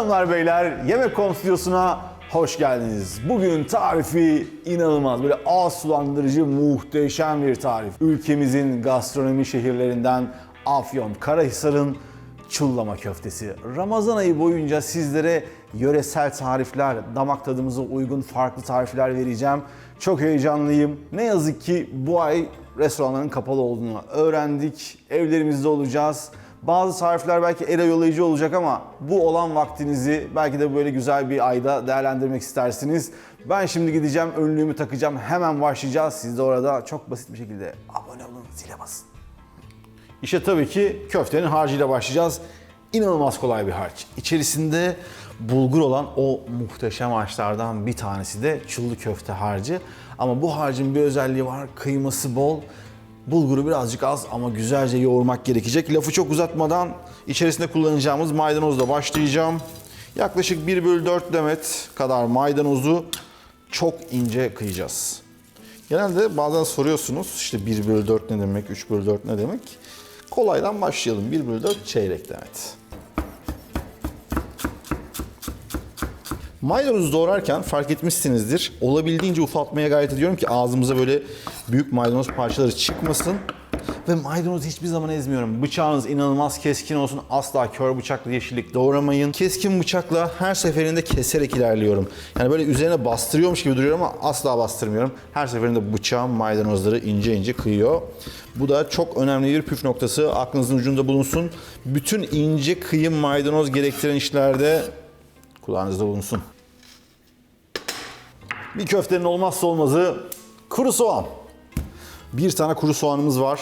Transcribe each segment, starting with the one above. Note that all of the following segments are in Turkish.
Hanımlar beyler Yemek.com stüdyosuna hoş geldiniz. Bugün tarifi inanılmaz böyle ağız sulandırıcı muhteşem bir tarif. Ülkemizin gastronomi şehirlerinden Afyon Karahisar'ın çullama köftesi. Ramazan ayı boyunca sizlere yöresel tarifler, damak tadımıza uygun farklı tarifler vereceğim. Çok heyecanlıyım. Ne yazık ki bu ay restoranların kapalı olduğunu öğrendik. Evlerimizde olacağız. Bazı tarifler belki el oyalayıcı olacak ama bu olan vaktinizi belki de böyle güzel bir ayda değerlendirmek istersiniz. Ben şimdi gideceğim, önlüğümü takacağım, hemen başlayacağız. Siz de orada çok basit bir şekilde abone olun, zile basın. İşte tabii ki köftenin harcıyla başlayacağız. İnanılmaz kolay bir harç. İçerisinde bulgur olan o muhteşem harçlardan bir tanesi de çullu köfte harcı. Ama bu harcın bir özelliği var. Kıyması bol. Bulguru birazcık az ama güzelce yoğurmak gerekecek. Lafı çok uzatmadan içerisinde kullanacağımız maydanozla başlayacağım. Yaklaşık 1 bölü 4 demet kadar maydanozu çok ince kıyacağız. Genelde bazen soruyorsunuz işte 1 bölü 4 ne demek, 3 bölü 4 ne demek? Kolaydan başlayalım. 1 bölü 4 çeyrek demet. Maydanozu doğrarken fark etmişsinizdir. Olabildiğince ufaltmaya gayret ediyorum ki ağzımıza böyle büyük maydanoz parçaları çıkmasın. Ve maydanozu hiçbir zaman ezmiyorum. Bıçağınız inanılmaz keskin olsun. Asla kör bıçakla yeşillik doğramayın. Keskin bıçakla her seferinde keserek ilerliyorum. Yani böyle üzerine bastırıyormuş gibi duruyor ama asla bastırmıyorum. Her seferinde bıçağım maydanozları ince ince kıyıyor. Bu da çok önemli bir püf noktası. Aklınızın ucunda bulunsun. Bütün ince kıyım maydanoz gerektiren işlerde kulağınızda bulunsun. Bir köftenin olmazsa olmazı kuru soğan. Bir tane kuru soğanımız var.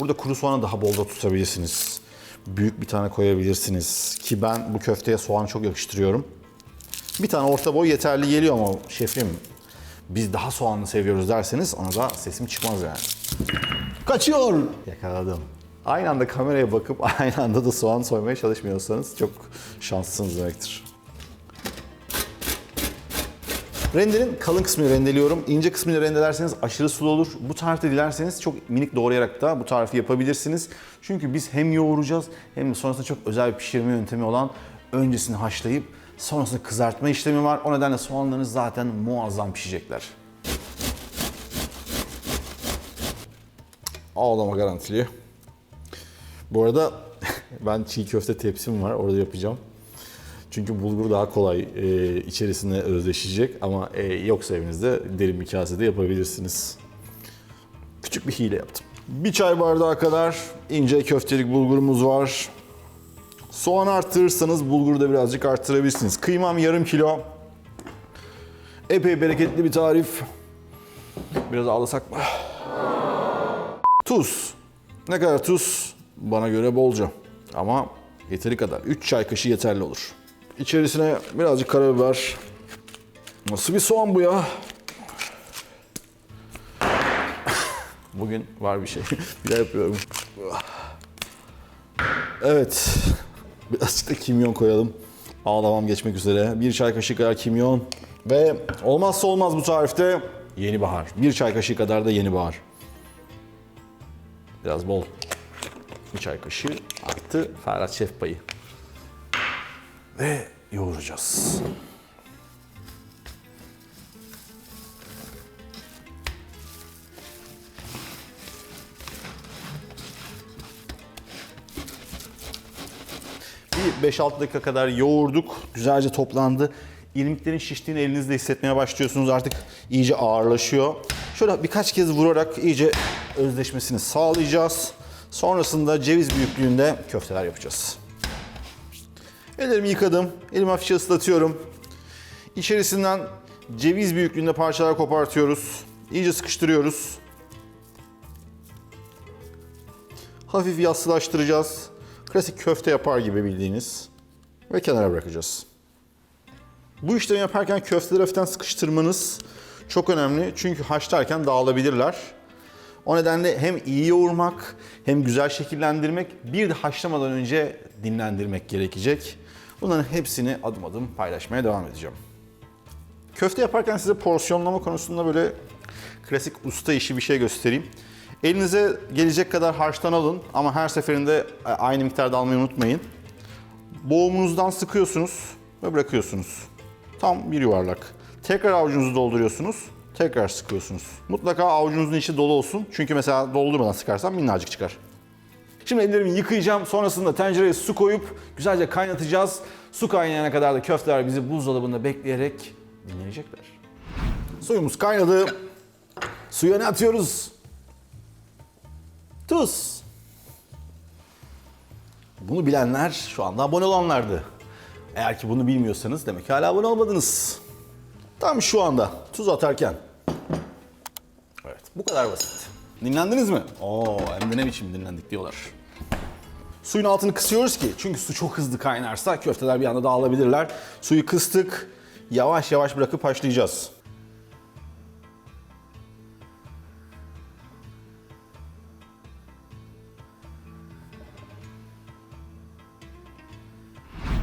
Burada kuru soğanı daha bol da tutabilirsiniz. Büyük bir tane koyabilirsiniz. Ki ben bu köfteye soğan çok yakıştırıyorum. Bir tane orta boy yeterli geliyor ama şefim biz daha soğanlı seviyoruz derseniz ona da sesim çıkmaz yani. Kaçıyor! Yakaladım. Aynı anda kameraya bakıp aynı anda da soğan soymaya çalışmıyorsanız çok şanslısınız demektir. Rendenin kalın kısmını rendeliyorum. İnce kısmını rendelerseniz aşırı sulu olur. Bu tarifte dilerseniz çok minik doğrayarak da bu tarifi yapabilirsiniz. Çünkü biz hem yoğuracağız hem de sonrasında çok özel bir pişirme yöntemi olan öncesini haşlayıp sonrasında kızartma işlemi var. O nedenle soğanlarınız zaten muazzam pişecekler. Ağlama garantili. Bu arada ben çiğ köfte tepsim var. Orada yapacağım. Çünkü bulgur daha kolay e, içerisine özleşecek ama e, yoksa evinizde derin bir kasede yapabilirsiniz. Küçük bir hile yaptım. Bir çay bardağı kadar ince köftelik bulgurumuz var. Soğan arttırırsanız bulguru da birazcık arttırabilirsiniz. Kıymam yarım kilo. Epey bereketli bir tarif. Biraz ağlasak mı? Tuz. Ne kadar tuz? Bana göre bolca. Ama yeteri kadar. 3 çay kaşığı yeterli olur. İçerisine birazcık karabiber. Nasıl bir soğan bu ya? Bugün var bir şey. daha yapıyorum. Evet. Birazcık da kimyon koyalım. Ağlamam geçmek üzere. Bir çay kaşığı kadar kimyon. Ve olmazsa olmaz bu tarifte yeni bahar. Bir çay kaşığı kadar da yeni bahar. Biraz bol. Bir çay kaşığı artı Ferhat Şef payı. Ve yoğuracağız. Bir 5-6 dakika kadar yoğurduk. Güzelce toplandı. İrmiklerin şiştiğini elinizde hissetmeye başlıyorsunuz. Artık iyice ağırlaşıyor. Şöyle birkaç kez vurarak iyice özleşmesini sağlayacağız. Sonrasında ceviz büyüklüğünde köfteler yapacağız. Ellerimi yıkadım. Elimi hafifçe ıslatıyorum. İçerisinden ceviz büyüklüğünde parçalar kopartıyoruz. İyice sıkıştırıyoruz. Hafif yassılaştıracağız. Klasik köfte yapar gibi bildiğiniz. Ve kenara bırakacağız. Bu işlemi yaparken köfteleri hafiften sıkıştırmanız çok önemli. Çünkü haşlarken dağılabilirler. O nedenle hem iyi yoğurmak hem güzel şekillendirmek bir de haşlamadan önce dinlendirmek gerekecek. Bunların hepsini adım adım paylaşmaya devam edeceğim. Köfte yaparken size porsiyonlama konusunda böyle klasik usta işi bir şey göstereyim. Elinize gelecek kadar harçtan alın ama her seferinde aynı miktarda almayı unutmayın. boğumunuzdan sıkıyorsunuz ve bırakıyorsunuz. Tam bir yuvarlak. Tekrar avucunuzu dolduruyorsunuz. Tekrar sıkıyorsunuz. Mutlaka avucunuzun içi dolu olsun. Çünkü mesela doldurmadan sıkarsam minnacık çıkar. Şimdi ellerimi yıkayacağım. Sonrasında tencereye su koyup güzelce kaynatacağız. Su kaynayana kadar da köfteler bizi buzdolabında bekleyerek dinlenecekler. Suyumuz kaynadı. Suya ne atıyoruz? Tuz. Bunu bilenler şu anda abone olanlardı. Eğer ki bunu bilmiyorsanız demek ki hala abone olmadınız. Tam şu anda tuz atarken. Evet bu kadar basit. Dinlendiniz mi? Oo hem de ne biçim dinlendik diyorlar. Suyun altını kısıyoruz ki çünkü su çok hızlı kaynarsa köfteler bir anda dağılabilirler. Suyu kıstık. Yavaş yavaş bırakıp haşlayacağız.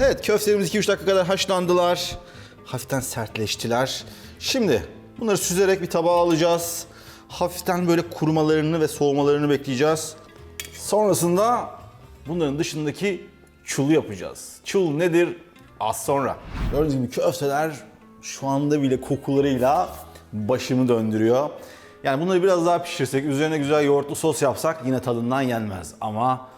Evet köftelerimiz 2-3 dakika kadar haşlandılar. Hafiften sertleştiler. Şimdi bunları süzerek bir tabağa alacağız. Hafiften böyle kurumalarını ve soğumalarını bekleyeceğiz. Sonrasında bunların dışındaki çulu yapacağız. Çul nedir? Az sonra. Gördüğünüz gibi köfteler şu anda bile kokularıyla başımı döndürüyor. Yani bunları biraz daha pişirsek, üzerine güzel yoğurtlu sos yapsak yine tadından yenmez. Ama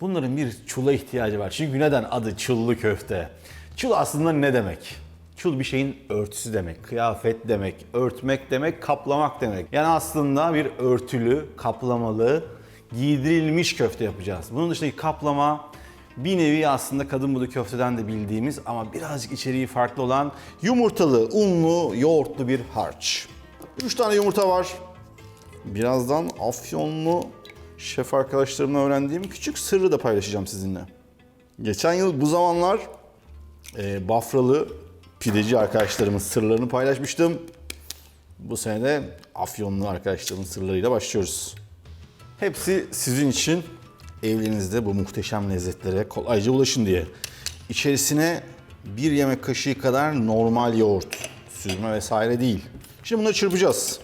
bunların bir çula ihtiyacı var. Çünkü neden adı çullu köfte? Çul aslında ne demek? Çul bir şeyin örtüsü demek, kıyafet demek, örtmek demek, kaplamak demek. Yani aslında bir örtülü, kaplamalı, giydirilmiş köfte yapacağız. Bunun dışındaki kaplama bir nevi aslında kadın budu köfteden de bildiğimiz ama birazcık içeriği farklı olan Yumurtalı, unlu, yoğurtlu bir harç. 3 tane yumurta var. Birazdan Afyonlu şef arkadaşlarımla öğrendiğim küçük sırrı da paylaşacağım sizinle. Geçen yıl bu zamanlar e, Bafralı pideci arkadaşlarımın sırlarını paylaşmıştım. Bu sene de Afyonlu arkadaşlarımın sırlarıyla başlıyoruz. Hepsi sizin için evlerinizde bu muhteşem lezzetlere kolayca ulaşın diye. İçerisine bir yemek kaşığı kadar normal yoğurt, süzme vesaire değil. Şimdi bunları çırpacağız.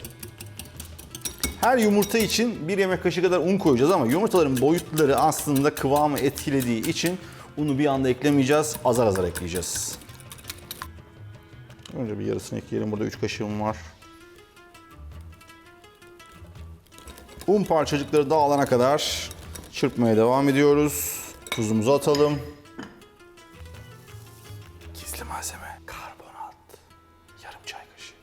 Her yumurta için bir yemek kaşığı kadar un koyacağız ama yumurtaların boyutları aslında kıvamı etkilediği için unu bir anda eklemeyeceğiz, azar azar ekleyeceğiz. Önce bir yarısını ekleyelim. Burada 3 kaşığım var. Un parçacıkları dağılana kadar çırpmaya devam ediyoruz. Tuzumuzu atalım. Gizli malzeme karbonat. Yarım çay kaşığı.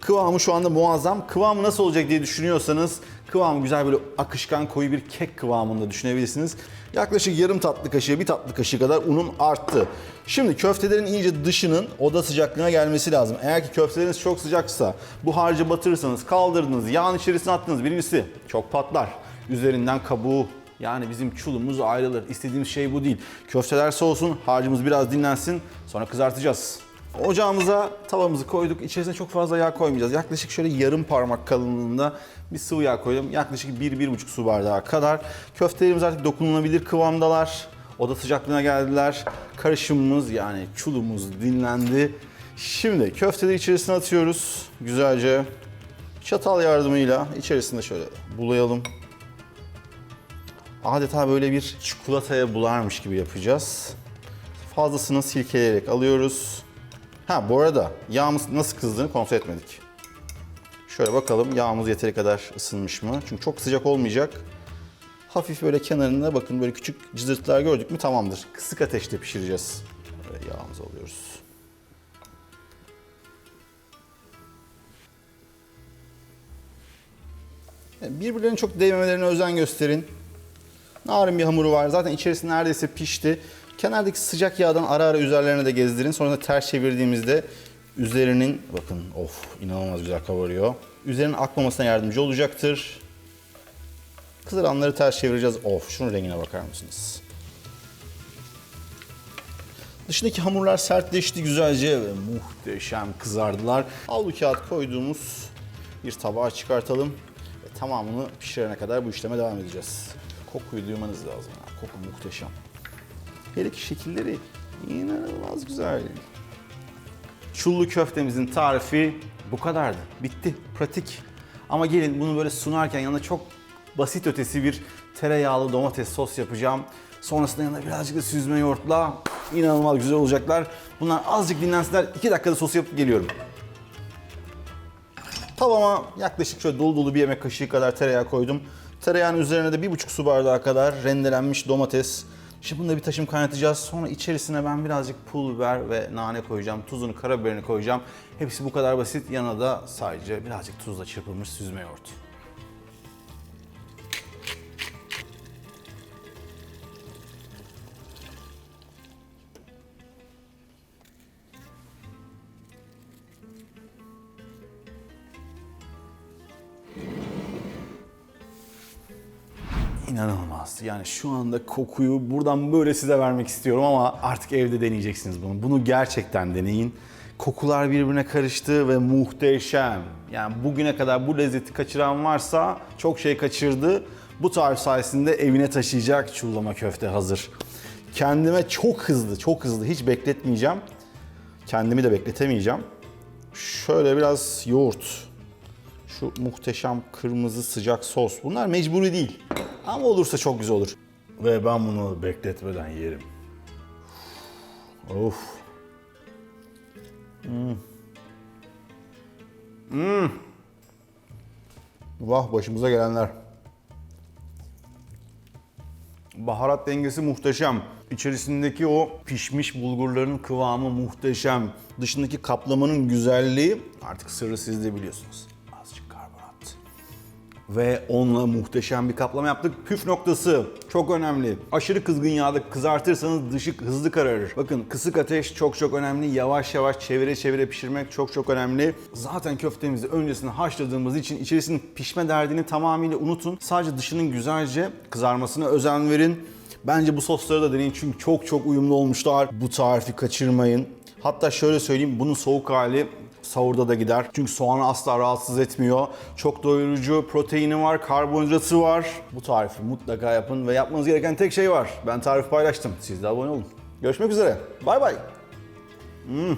Kıvamı şu anda muazzam. Kıvamı nasıl olacak diye düşünüyorsanız kıvamı güzel böyle akışkan koyu bir kek kıvamında düşünebilirsiniz. Yaklaşık yarım tatlı kaşığı, bir tatlı kaşığı kadar unun arttı. Şimdi köftelerin iyice dışının oda sıcaklığına gelmesi lazım. Eğer ki köfteleriniz çok sıcaksa bu harcı batırırsanız, kaldırdınız, yağın içerisine attınız birincisi çok patlar. Üzerinden kabuğu yani bizim çulumuz ayrılır. İstediğimiz şey bu değil. Köfteler soğusun, harcımız biraz dinlensin. Sonra kızartacağız. Ocağımıza tavamızı koyduk. İçerisine çok fazla yağ koymayacağız. Yaklaşık şöyle yarım parmak kalınlığında bir sıvı yağ koydum. Yaklaşık 1-1,5 su bardağı kadar. Köftelerimiz artık dokunulabilir kıvamdalar. Oda sıcaklığına geldiler. Karışımımız yani çulumuz dinlendi. Şimdi köfteleri içerisine atıyoruz. Güzelce çatal yardımıyla içerisinde şöyle bulayalım. Adeta böyle bir çikolataya bularmış gibi yapacağız. Fazlasını silkeleyerek alıyoruz. Ha bu arada yağımız nasıl kızdığını kontrol etmedik. Şöyle bakalım yağımız yeteri kadar ısınmış mı? Çünkü çok sıcak olmayacak. Hafif böyle kenarında bakın böyle küçük cızırtılar gördük mü tamamdır. Kısık ateşte pişireceğiz. Böyle yağımızı alıyoruz. Birbirlerine çok değmemelerine özen gösterin. Narin bir hamuru var. Zaten içerisi neredeyse pişti. Kenardaki sıcak yağdan ara ara üzerlerine de gezdirin. Sonra ters çevirdiğimizde üzerinin bakın of inanılmaz güzel kabarıyor. Üzerinin akmamasına yardımcı olacaktır. Kızaranları ters çevireceğiz. Of şunun rengine bakar mısınız? Dışındaki hamurlar sertleşti güzelce ve muhteşem kızardılar. Havlu kağıt koyduğumuz bir tabağa çıkartalım. Ve tamamını pişirene kadar bu işleme devam edeceğiz. Kokuyu duymanız lazım. Koku muhteşem. Hele ki şekilleri inanılmaz güzel. Çullu köftemizin tarifi Bu kadardı. Bitti. Pratik. Ama gelin bunu böyle sunarken yanına çok basit ötesi bir tereyağlı domates sos yapacağım. Sonrasında yanına birazcık da süzme yoğurtla inanılmaz güzel olacaklar. Bunlar azıcık dinlensinler. 2 dakikada sos yapıp geliyorum. Tavama yaklaşık şöyle dolu dolu bir yemek kaşığı kadar tereyağı koydum. Tereyağının üzerine de bir buçuk su bardağı kadar rendelenmiş domates. Şimdi bunu da bir taşım kaynatacağız. Sonra içerisine ben birazcık pul biber ve nane koyacağım. Tuzunu, karabiberini koyacağım. Hepsi bu kadar basit. Yanına da sadece birazcık tuzla çırpılmış süzme yoğurt. İnanılmaz. Yani şu anda kokuyu buradan böyle size vermek istiyorum ama artık evde deneyeceksiniz bunu. Bunu gerçekten deneyin. Kokular birbirine karıştı ve muhteşem. Yani bugüne kadar bu lezzeti kaçıran varsa çok şey kaçırdı. Bu tarif sayesinde evine taşıyacak çullama köfte hazır. Kendime çok hızlı, çok hızlı hiç bekletmeyeceğim. Kendimi de bekletemeyeceğim. Şöyle biraz yoğurt, şu muhteşem kırmızı sıcak sos. Bunlar mecburi değil. Ama olursa çok güzel olur. Ve ben bunu bekletmeden yerim. Of. Hmm. Hmm. Vah başımıza gelenler. Baharat dengesi muhteşem. İçerisindeki o pişmiş bulgurların kıvamı muhteşem. Dışındaki kaplamanın güzelliği artık sırrı siz de biliyorsunuz. Ve onunla muhteşem bir kaplama yaptık. Püf noktası çok önemli. Aşırı kızgın yağda kızartırsanız dışı hızlı kararır. Bakın kısık ateş çok çok önemli. Yavaş yavaş çevire çevire pişirmek çok çok önemli. Zaten köftemizi öncesinde haşladığımız için içerisinin pişme derdini tamamıyla unutun. Sadece dışının güzelce kızarmasına özen verin. Bence bu sosları da deneyin çünkü çok çok uyumlu olmuşlar. Bu tarifi kaçırmayın. Hatta şöyle söyleyeyim bunun soğuk hali sahurda da gider. Çünkü soğanı asla rahatsız etmiyor. Çok doyurucu, proteini var, karbonhidratı var. Bu tarifi mutlaka yapın ve yapmanız gereken tek şey var. Ben tarif paylaştım. Siz de abone olun. Görüşmek üzere. Bay bay. Hmm.